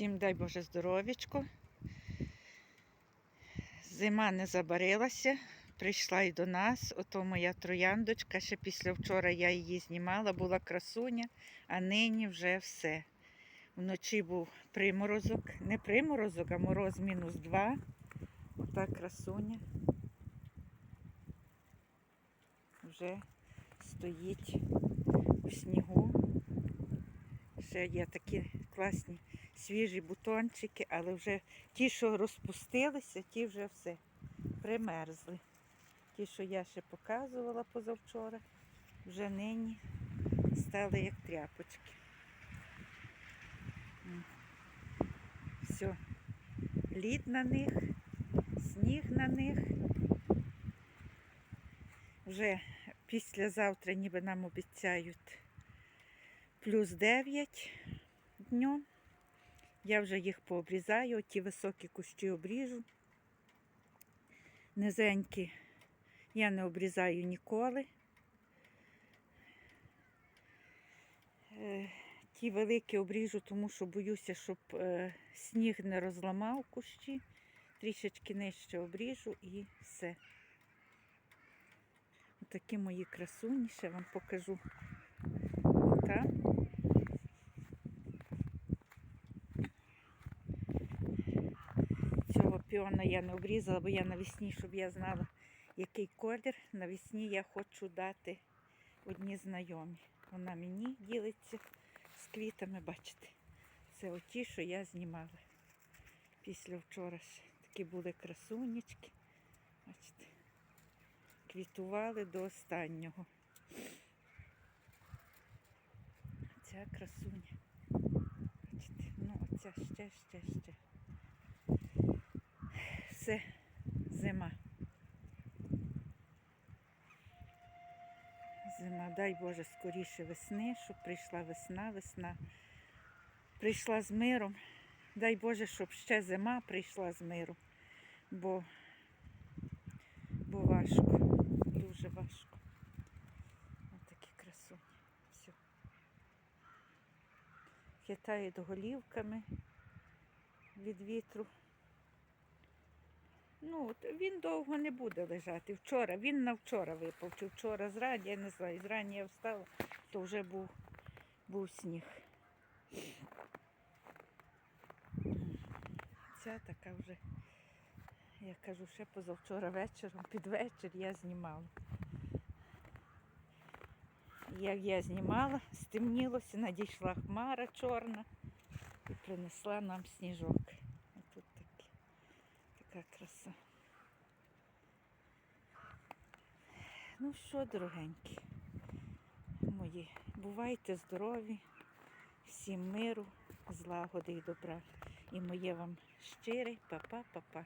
Всім дай Боже здоров'ячко. Зима не забарилася, прийшла й до нас. Ото моя трояндочка. Ще після вчора я її знімала, була красуня, а нині вже все. Вночі був приморозок. Не приморозок, а мороз мінус два. Ота красуня. Вже стоїть у снігу. Ще є такі класні свіжі бутончики, але вже ті, що розпустилися, ті вже все примерзли. Ті, що я ще показувала позавчора, вже нині стали як тряпочки. Все. Лід на них, сніг на них. Вже післязавтра ніби нам обіцяють плюс 9 днем. Я вже їх пообрізаю, ті високі кущі обріжу. Низенькі я не обрізаю ніколи. Е, Ті великі обріжу, тому що боюся, щоб е, сніг не розламав кущі. Трішечки нижче обріжу і все. Такі мої красуні, ще вам покажу. Там. Цього піона я не обрізала, бо я навесні, щоб я знала, який колір. Навесні я хочу дати одні знайомі. Вона мені ділиться з квітами, бачите. Це оті, що я знімала. Після вчора такі були красунечки. Бачите, квітували до останнього. Ця красуня. Бачите, ну оця ще, ще, ще. Все, зима. Зима, дай Боже, скоріше весни, щоб прийшла весна, весна. Прийшла з миром. Дай Боже, щоб ще зима прийшла з миром. Бо, бо важко, дуже важко. Ось такі красуні. Все. Хитають голівками від вітру. Ну, він довго не буде лежати. Вчора, він на вчора випав, чи вчора зрані, я не знаю, зрані я встала, то вже був, був сніг. Ця така вже, я кажу, ще позавчора вечором, під вечір я знімала. Як я знімала, стемнілося, надійшла хмара чорна і принесла нам сніжок. А тут такі, така краса. Ну що, дорогенькі мої, бувайте здорові, всім миру, злагоди і добра. І моє вам щире па-па-па-па.